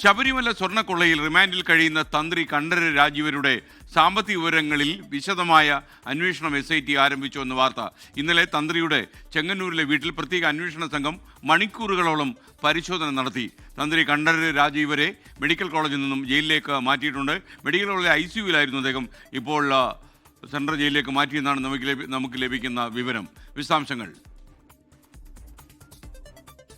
ശബരിമല സ്വർണക്കൊള്ളയിൽ റിമാൻഡിൽ കഴിയുന്ന തന്ത്രി കണ്ഠര രാജീവരുടെ സാമ്പത്തിക വിവരങ്ങളിൽ വിശദമായ അന്വേഷണം എസ് ഐ ടി ആരംഭിച്ചു എന്ന വാർത്ത. ഇന്നലെ തന്ത്രിയുടെ ചെങ്ങന്നൂരിലെ വീട്ടിൽ പ്രത്യേക അന്വേഷണ സംഘം മണിക്കൂറുകളോളം പരിശോധന നടത്തി. തന്ത്രി കണ്ഠര രാജീവരെ മെഡിക്കൽ കോളേജിൽ നിന്നും ജയിലിലേക്ക് മാറ്റിയിട്ടുണ്ട്. മെഡിക്കൽ കോളേജിലെ ഐ സിയുവിലായിരുന്നു അദ്ദേഹം. ഇപ്പോൾ സെൻട്രൽ ജയിലിലേക്ക് മാറ്റിയെന്നാണ് നമുക്ക് നമുക്ക് ലഭിക്കുന്ന വിവരം. വിശദാംശങ്ങൾ.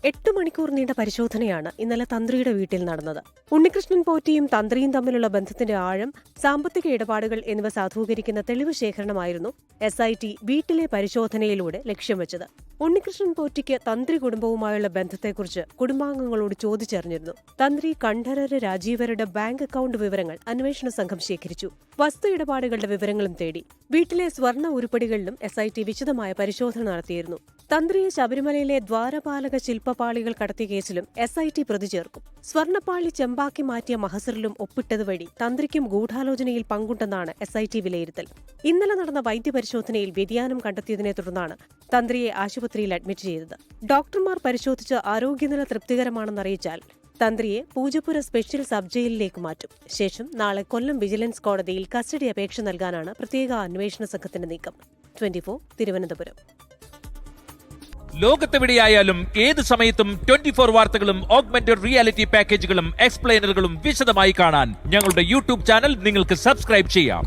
എട്ട് മണിക്കൂർ നീണ്ട പരിശോധനയാണ് ഇന്നലെ തന്ത്രിയുടെ വീട്ടിൽ നടന്നത്. ഉണ്ണികൃഷ്ണൻ പോറ്റിയും തന്ത്രിയും തമ്മിലുള്ള ബന്ധത്തിന്റെ ആഴം സാമ്പത്തിക ഇടപാടുകൾ എന്നിവ സാധൂകരിക്കുന്ന തെളിവ് ശേഖരണമായിരുന്നു എസ് ഐ ടി വീട്ടിലെ പരിശോധനയിലൂടെ ലക്ഷ്യം വെച്ചത്. ഉണ്ണികൃഷ്ണൻ പോറ്റിക്ക് തന്ത്രി കുടുംബവുമായുള്ള ബന്ധത്തെക്കുറിച്ച് കുടുംബാംഗങ്ങളോട് ചോദിച്ചറിഞ്ഞിരുന്നു. തന്ത്രി കണ്ഠരര് രാജീവരുടെ ബാങ്ക് അക്കൗണ്ട് വിവരങ്ങൾ അന്വേഷണ സംഘം ശേഖരിച്ചു. വസ്തു ഇടപാടുകളുടെ വിവരങ്ങളും തേടി. വീട്ടിലെ സ്വർണ ഉരുപ്പടികളിലും എസ് ഐ ടി വിശദമായ പരിശോധന നടത്തിയിരുന്നു. തന്ത്രിയെ ശബരിമലയിലെ ദ്വാരപാലക ശില്പപാളികൾ കടത്തിയ കേസിലും എസ് ഐ ടി പ്രതി ചേർക്കും. സ്വർണപ്പാളി ചെമ്പാക്കി മാറ്റിയ മഹസറിലും ഒപ്പിട്ടത് വഴി തന്ത്രിക്കും ഗൂഢാലോചനയിൽ പങ്കുണ്ടെന്നാണ് എസ് ഐ ടി വിലയിരുത്തൽ. ഇന്നലെ നടന്ന വൈദ്യപരിശോധനയിൽ വ്യതിയാനം കണ്ടെത്തിയതിനെ തുടർന്നാണ് തന്ത്രിയെ ആശുപത്രിയിൽ അഡ്മിറ്റ് ചെയ്തത്. ഡോക്ടർമാർ പരിശോധിച്ച് ആരോഗ്യനില തൃപ്തികരമാണെന്ന് അറിയിച്ചാൽ തന്ത്രിയെ പൂജപ്പുര സ്പെഷ്യൽ സബ് ജയിലിലേക്ക് മാറ്റും. ശേഷം നാളെ കൊല്ലം വിജിലൻസ് കോടതിയിൽ കസ്റ്റഡി അപേക്ഷ നൽകാനാണ് പ്രത്യേക അന്വേഷണ സംഘത്തിന്റെ നീക്കം. ട്വന്റി തിരുവനന്തപുരം. ലോകത്തെവിടെയായാലും ഏത് സമയത്തും ട്വന്റി ഫോർ വാർത്തകളും ഓഗ്മെന്റഡ് റിയാലിറ്റി പാക്കേജുകളും എക്സ്പ്ലെയിനറുകളും വിശദമായി കാണാൻ ഞങ്ങളുടെ യൂട്യൂബ് ചാനൽ നിങ്ങൾക്ക് സബ്സ്ക്രൈബ് ചെയ്യാം.